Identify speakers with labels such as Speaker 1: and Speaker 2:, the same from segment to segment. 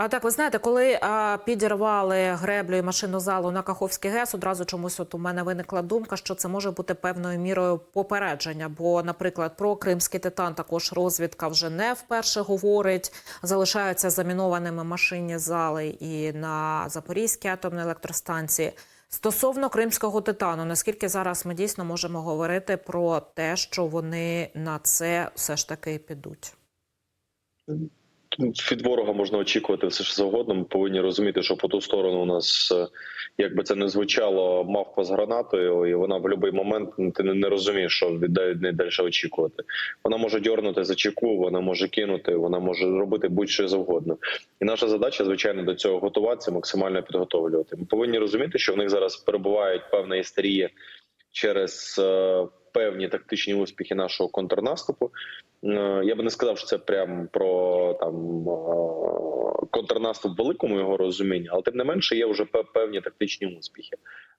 Speaker 1: А так, ви знаєте, коли а, підірвали греблю і машину залу на Каховський ГЕС, одразу чомусь от у мене виникла думка, що це може бути певною мірою попередження. Бо, наприклад, про кримський титан також розвідка вже не вперше говорить. Залишаються замінованими машинні зали і на Запорізькій атомній електростанції. Стосовно кримського титану, наскільки зараз ми дійсно можемо говорити про те, що вони на це все ж таки підуть?
Speaker 2: Від ворога можна очікувати все що завгодно. Ми повинні розуміти, що по ту сторону у нас, е, як би це не звучало, мавпа з гранатою, і вона в будь-який момент ну, ти не- не розумієш, що від неї далі очікувати. Вона може дьорнути за чеку, вона може кинути, вона може робити будь-що завгодно. І наша задача, звичайно, до цього готуватися, максимально підготовлювати. Ми повинні розуміти, що в них зараз перебувають певна істерія через е, певні тактичні успіхи нашого контрнаступу. Е, Я би не сказав, що це прям про там е, контрнаступ в великому його розумінні, але тим не менше є вже пе- певні тактичні успіхи.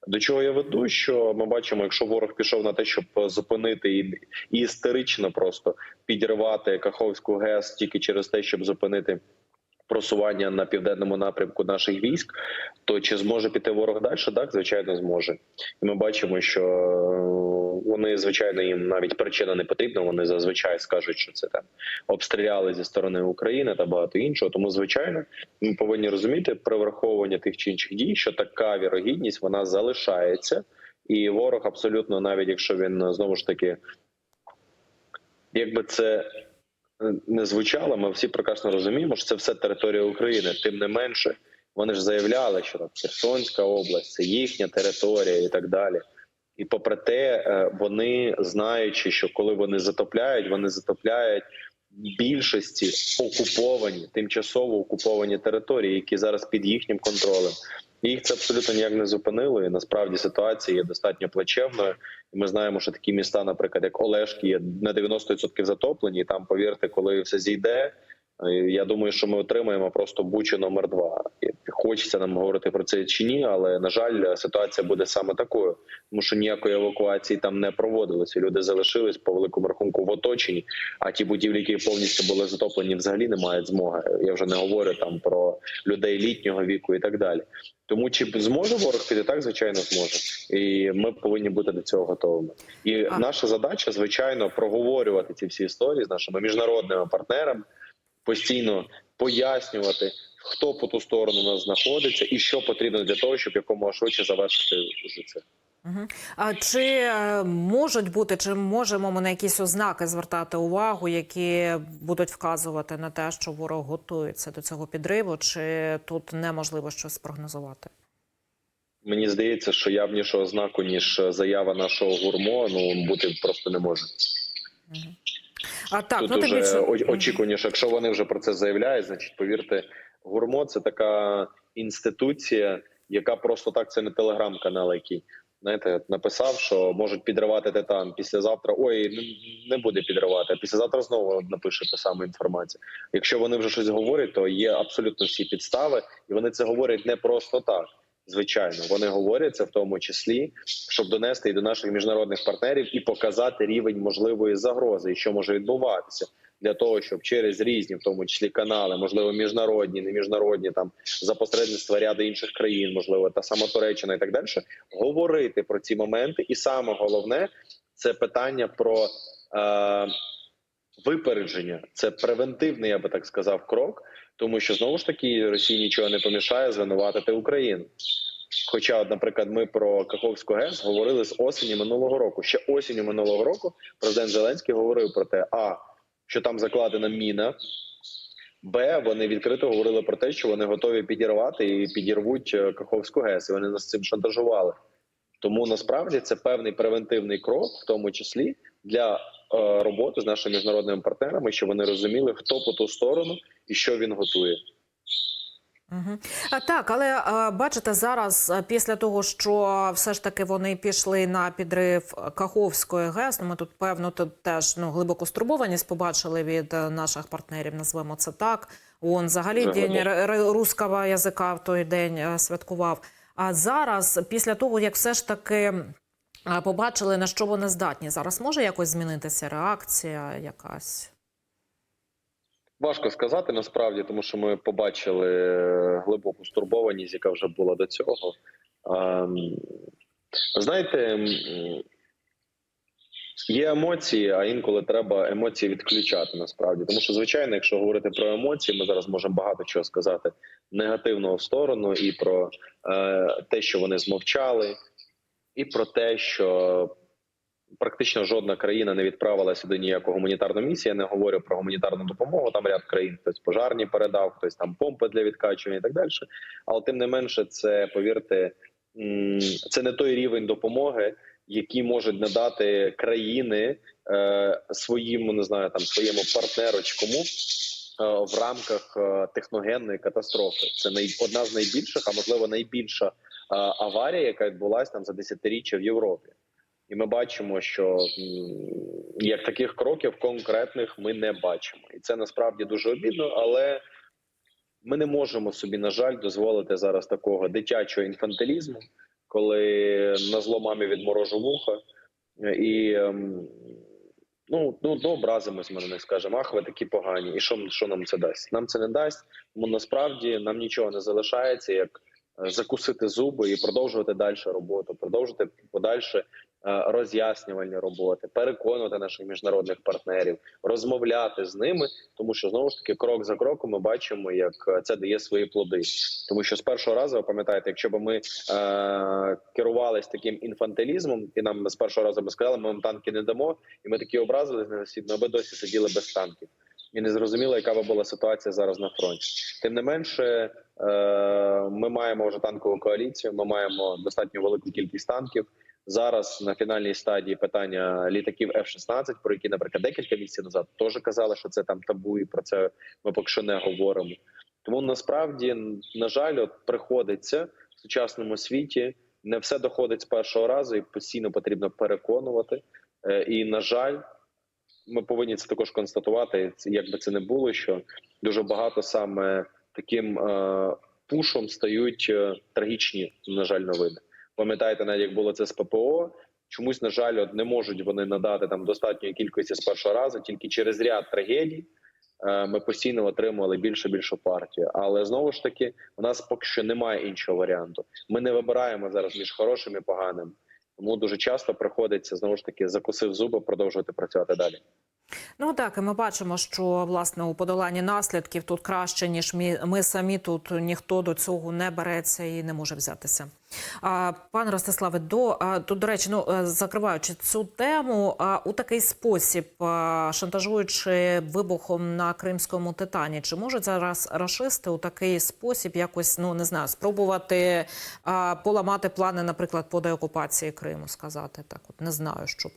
Speaker 2: До чого я веду? Що ми бачимо, якщо ворог пішов на те, щоб зупинити і істерично просто підірвати Каховську ГЕС тільки через те, щоб зупинити. Просування на південному напрямку наших військ, то чи зможе піти ворог далі? Так, звичайно, зможе. І ми бачимо, що е, вони, звичайно, їм навіть причина не потрібна. Вони зазвичай скажуть, що це там обстріляли зі сторони України та багато іншого. Тому, звичайно, ми повинні розуміти при враховуванні тих чи інших дій, що така вірогідність вона залишається, і ворог абсолютно, навіть якщо він знову ж таки, якби це не звучало, ми всі прекрасно розуміємо, що це все територія України. Тим не менше, вони ж заявляли, що там Херсонська область це їхня територія і так далі. І попри те, е, вони знаючи, що коли вони затопляють, вони затопляють більшості окуповані, тимчасово окуповані території, які зараз під їхнім контролем. І їх це абсолютно ніяк не зупинило. І насправді ситуація є достатньо плачевною. І ми знаємо, що такі міста, наприклад, як Олешки, є на 90% затоплені. І там, повірте, коли все зійде. Е, Я думаю, що ми отримаємо просто бучу номер два. Хочеться нам говорити про це чи ні, але на жаль, ситуація буде саме такою, тому що ніякої евакуації там не проводилося. Люди залишились по великому рахунку в оточенні. А ті будівлі, які повністю були затоплені, взагалі не мають змоги. Я вже не говорю там про людей літнього віку і так далі. Тому чи зможе ворог піти так, звичайно, зможе, і ми повинні бути до цього готовими. І
Speaker 1: А.
Speaker 2: наша задача, звичайно, проговорювати ці всі історії з нашими міжнародними партнерами, постійно пояснювати, хто по ту сторону нас знаходиться, і що потрібно для того, щоб якомога швидше завершити це.
Speaker 1: А чи е, можуть бути, чи можемо ми на якісь ознаки звертати увагу, які будуть вказувати на те, що ворог готується до цього підриву, чи тут неможливо щось спрогнозувати?
Speaker 2: Мені здається, що явнішого знаку ніж заява нашого гурмо, ну бути просто не може.
Speaker 1: Мгм. А так,
Speaker 2: Тут
Speaker 1: ну
Speaker 2: уже
Speaker 1: більше
Speaker 2: очікуваніше, якщо вони вже про це заявляють, значить, повірте, гурмо це така інституція, яка просто так це не телеграм-канал, який знаєте, написав, що можуть підривати титан післязавтра. Ой, не буде підривати. А післязавтра знову напише ту саму інформацію. Якщо вони вже щось говорять, то є абсолютно всі підстави, і вони це говорять не просто так. Звичайно, вони говорять це в тому числі, щоб донести і до наших міжнародних партнерів і показати рівень можливої загрози, і що може відбуватися для того, щоб через різні, в тому числі канали, можливо, міжнародні, не міжнародні, там за посередництва ряду інших країн, можливо, та сама Туреччина і так далі, говорити про ці моменти. І саме головне це питання про е, випередження. Це превентивний, я би так сказав, крок, тому що знову ж таки Росії нічого не помішає звинуватити Україну. Хоча, наприклад, ми про Каховську ГЕС говорили з осені минулого року. Ще осінню минулого року президент Зеленський говорив про те, а що там закладена міна. Б, вони відкрито говорили про те, що вони готові підірвати і підірвуть е, Каховську ГЕС. І вони нас цим шантажували. Тому насправді це певний превентивний крок, в тому числі для е, роботи з нашими міжнародними партнерами, щоб вони розуміли, хто по ту сторону і що він готує.
Speaker 1: Угу. А, так, але а, бачите, зараз після того, що все ж таки вони пішли на підрив Каховської ГЕС, ну, ми тут певно тут теж ну глибоку стурбованість побачили від е, наших партнерів, назвемо це так. ООН взагалі
Speaker 2: Ага.
Speaker 1: день р- р- язика в той день е, святкував. А зараз, після того, як все ж таки побачили, на що вони здатні, зараз може якось змінитися реакція якась?
Speaker 2: Важко сказати насправді, тому що ми побачили е, глибоку стурбованість, яка вже була до цього. Ем, Знаєте, є емоції, а інколи треба емоції відключати насправді. Тому що, звичайно, якщо говорити про емоції, ми зараз можемо багато чого сказати негативного сторону, і про е, те, що вони змовчали, і про те, що практично жодна країна не відправила сюди ніяку гуманітарну місію. Я не говорю про гуманітарну допомогу. Там ряд країн хтось пожарні передав, хтось там помпи для відкачування і так далі. Але тим не менше, це повірте, це не той рівень допомоги, який можуть надати країни е, своїм, не знаю, там своєму партнерочкому. е, В рамках е, техногенної катастрофи це одна з найбільших, а можливо найбільша е, аварія, яка відбулася там за десятиріччя в Європі. І ми бачимо, що як таких кроків конкретних ми не бачимо, і це насправді дуже обідно. Але ми не можемо собі, на жаль, дозволити зараз такого дитячого інфантилізму, коли на зло мамі відморожу вуха, і ем, ну, ну, образимось ми на них скажемо, ах, ви такі погані, і що, що нам це дасть? Нам це не дасть, тому насправді нам нічого не залишається, як е, закусити зуби і продовжувати далі роботу, продовжувати подальше роз'яснювальні роботи, переконувати наших міжнародних партнерів, розмовляти з ними, тому що знову ж таки крок за кроком ми бачимо, як е, це дає свої плоди. Тому що з першого разу ви пам'ятаєте, якщо б ми е, керувались таким інфантилізмом, і нам з першого разу би сказали, ми вам танки не дамо, і ми такі образились ненасідно, аби досі сиділи без танків. І не зрозуміло, яка би була ситуація зараз на фронті. Тим не менше, е, ми маємо вже танкову коаліцію. Ми маємо достатньо велику кількість танків. Зараз на фінальній стадії питання літаків F-16, про які, наприклад, декілька місяців назад теж казали, що це там табу, і про це ми поки що не говоримо. Тому насправді, на жаль, от приходиться в сучасному світі. Не все доходить з першого разу, і постійно потрібно переконувати. Е, І на жаль, ми повинні це також констатувати. Як би це не було, що дуже багато саме таким е, пушом стають е, трагічні, на жаль, новини. Пам'ятаєте, навіть як було це з ППО. Чомусь, на жаль, от не можуть вони надати там достатньої кількості з першого разу, тільки через ряд трагедій е, ми постійно отримували більше більшу партію. Але знову ж таки, у нас поки що немає іншого варіанту. Ми не вибираємо зараз між хорошим і поганим. Тому дуже часто приходиться знову ж таки закусив зуби, продовжувати працювати далі.
Speaker 1: Ну так, і ми бачимо, що власне у подоланні наслідків тут краще ніж ми, ми самі. Тут ніхто до цього не береться і не може взятися. А, пане Ростиславе, до а, тут, до речі, ну е, закриваючи цю тему, а, у такий спосіб, а, шантажуючи вибухом на кримському титані, чи можуть зараз рашисти у такий спосіб якось ну не знаю, спробувати а, поламати плани, наприклад, по деокупації Криму, сказати так? От не знаю, щоб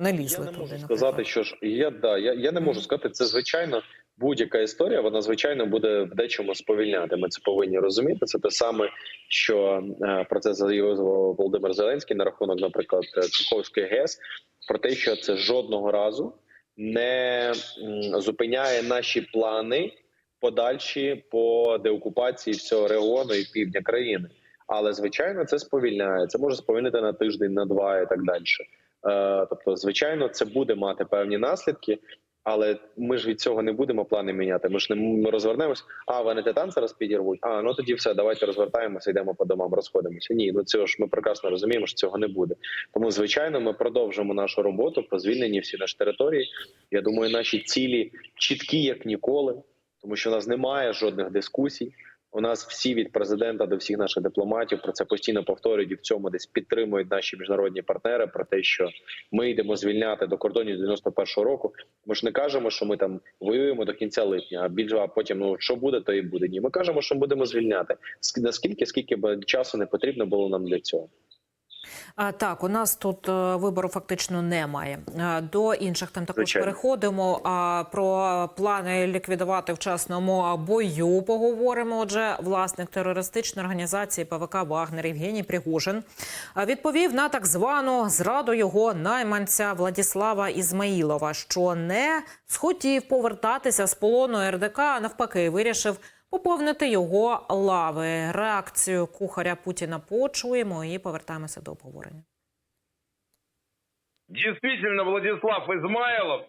Speaker 1: не лізли
Speaker 2: Я не
Speaker 1: туди.
Speaker 2: можу сказати, що ж я да я, я не можу сказати. Це звичайно будь-яка історія. Вона звичайно буде в дечому сповільняти. Ми це повинні розуміти. Це те саме, що е, про це заявив Володимир Зеленський на рахунок, наприклад, Каховської ГЕС, про те, що це жодного разу не зупиняє наші плани подальші по деокупації всього регіону і півдня країни. Але звичайно, це сповільняє. Це може сповільнити на тиждень, на два і так далі. Е, тобто, звичайно, це буде мати певні наслідки, але ми ж від цього не будемо плани міняти. Ми ж не ми розвернемось. А вони титан зараз підірвуть. А ну тоді все, давайте розвертаємося, йдемо по домам, розходимося. Ні, ну цього ж ми прекрасно розуміємо, що цього не буде. Тому, звичайно, ми продовжимо нашу роботу по звільненні всі наші території. Я думаю, наші цілі чіткі як ніколи, тому що у нас немає жодних дискусій. У нас всі від президента до всіх наших дипломатів про це постійно повторюють і в цьому десь підтримують наші міжнародні партнери про те, що ми йдемо звільняти до кордонів 91-го року. Ми ж не кажемо, що ми там воюємо до кінця липня, а більше а потім ну що буде, то і буде. Ні, ми кажемо, що будемо звільняти. Ск- Наскільки скільки б часу не потрібно було нам для цього.
Speaker 1: Так, у нас тут е, вибору фактично немає. Е, До інших тем також
Speaker 2: Звичайно.
Speaker 1: переходимо. А про плани ліквідувати вчасному бою поговоримо. Отже, власник терористичної організації ПВК Вагнер Євгеній Пригожин е, відповів на так звану зраду його найманця Владіслава Ізмаїлова, що не схотів повертатися з полону РДК, а навпаки, вирішив. Поповнити його лави. Реакцію кухаря Путіна почуємо і повертаємося до обговорення.
Speaker 3: Действительно, Владислав Измайлов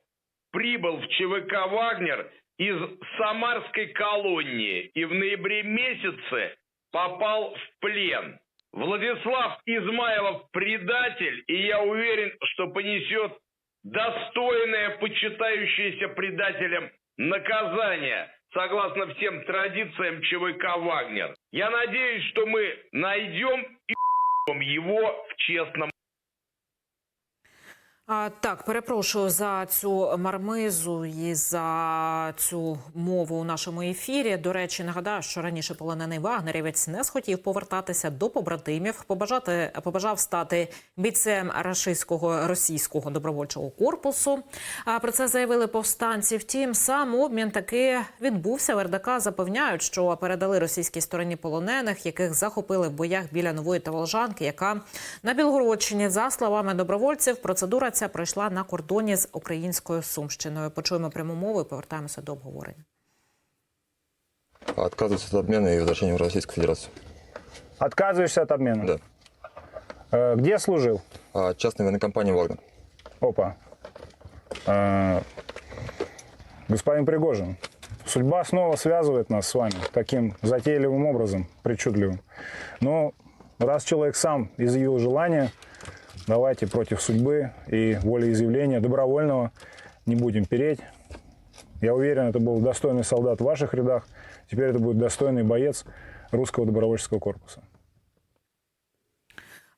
Speaker 3: прибыл в ЧВК «Вагнер» из Самарской колонии и в ноябре месяце попал в плен. Владислав Измайлов предатель, и я уверен, что понесет достойное, почитающееся предателем наказание, Согласно всем традициям ЧВК «Вагнер». Я надеюсь, что мы найдем и его в честном
Speaker 1: А, так, перепрошую за цю мармизу і за цю мову у нашому ефірі. До речі, нагадаю, що раніше полонений вагнерівець не схотів повертатися до побратимів, побажати побажав стати бійцем рашистського російського добровольчого корпусу. А про це заявили повстанці. Втім, сам обмін таки відбувся. В РДК запевняють, що передали російській стороні полонених, яких захопили в боях біля нової Таволжанки, яка на Білгородщині, за словами добровольців, процедура ця пройшла на кордоні з українською сумщиною. Почуємо пряму мову і повертаємося до обговорення.
Speaker 4: Отказываться от обмена и возвращения в Российскую Федерацию.
Speaker 5: Отказываешься от обмена?
Speaker 4: Да.
Speaker 5: Э, Где служил?
Speaker 4: А частная военная компания «Вагнер».
Speaker 5: Опа. Э, Господин Пригожин, судьба снова связывает нас с вами таким затейливым образом, причудливым. Но раз человек сам изъявил желание, давайте против судьбы и волеизъявления добровольного не будем переть. Я уверен, это был достойный солдат в ваших рядах. Теперь это будет достойный боец русского добровольческого корпуса.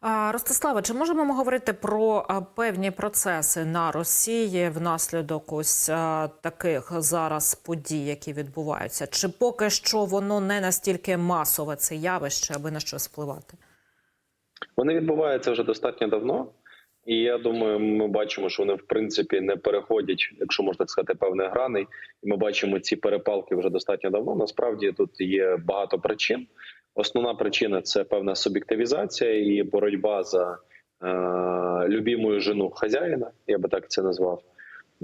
Speaker 1: А, Ростиславе, чи можемо ми говорити про а, певні процеси на Росії внаслідок ось а, таких зараз подій, які відбуваються? Чи поки що воно не настільки масове це явище, аби на щось впливати?
Speaker 2: Вони відбуваються вже достатньо давно, і я думаю, ми бачимо, що вони в принципі не переходять, якщо можна так сказати, певних граней. І ми бачимо ці перепалки вже достатньо давно. Насправді тут є багато причин. Основна причина це певна суб'єктивізація і боротьба за е, любімою жену хазяїна, я би так це назвав.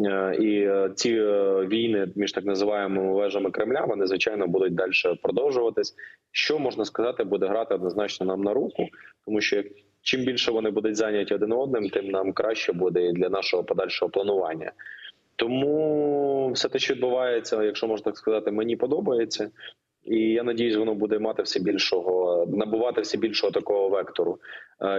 Speaker 2: Е, І е, ці е, війни між так називаємо вежами Кремля, вони звичайно будуть далі продовжуватись. Що можна сказати, буде грати однозначно нам на руку, тому що чим більше вони будуть зайняті один одним, тим нам краще буде і для нашого подальшого планування. Тому все те, що відбувається, якщо можна так сказати, мені подобається. І я надіюсь, воно буде мати все більшого, набувати все більшого такого вектору.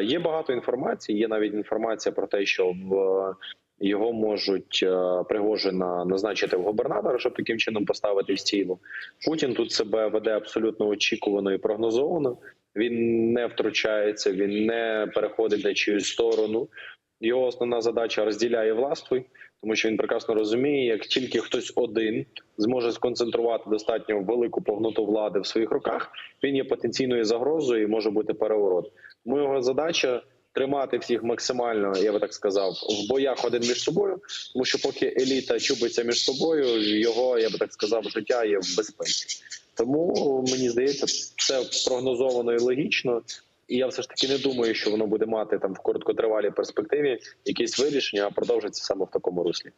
Speaker 2: Є багато інформації. Є навіть інформація про те, що в його можуть е, Пригожина назначити в губернатора, щоб таким чином поставити в стілу. Путін тут себе веде абсолютно очікувано і прогнозовано. Він не втручається, він не переходить на чиюсь сторону. Його основна задача розділяє властвуй, тому що він прекрасно розуміє, як тільки хтось один зможе сконцентрувати достатньо велику повноту влади в своїх руках, він є потенційною загрозою і може бути переворот. Тому його задача тримати всіх максимально, я би так сказав, в боях один між собою, тому що поки еліта чубиться між собою, його я би так сказав, життя є в безпеці. Тому мені здається, все прогнозовано і логічно. І я все ж таки не думаю, що воно буде мати там в короткотривалій перспективі якісь вирішення, а продовжиться саме в такому руслі.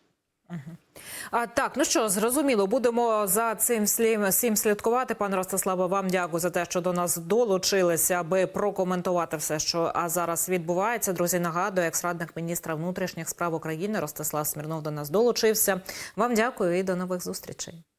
Speaker 1: А так, ну що, зрозуміло, будемо за цим всім слідкувати. Пане Ростиславе, вам дякую за те, що до нас долучилися, аби прокоментувати все, що а зараз відбувається. Друзі, нагадую, екс-радник міністра внутрішніх справ України Ростислав Смірнов до нас долучився. Вам дякую і до нових зустрічей.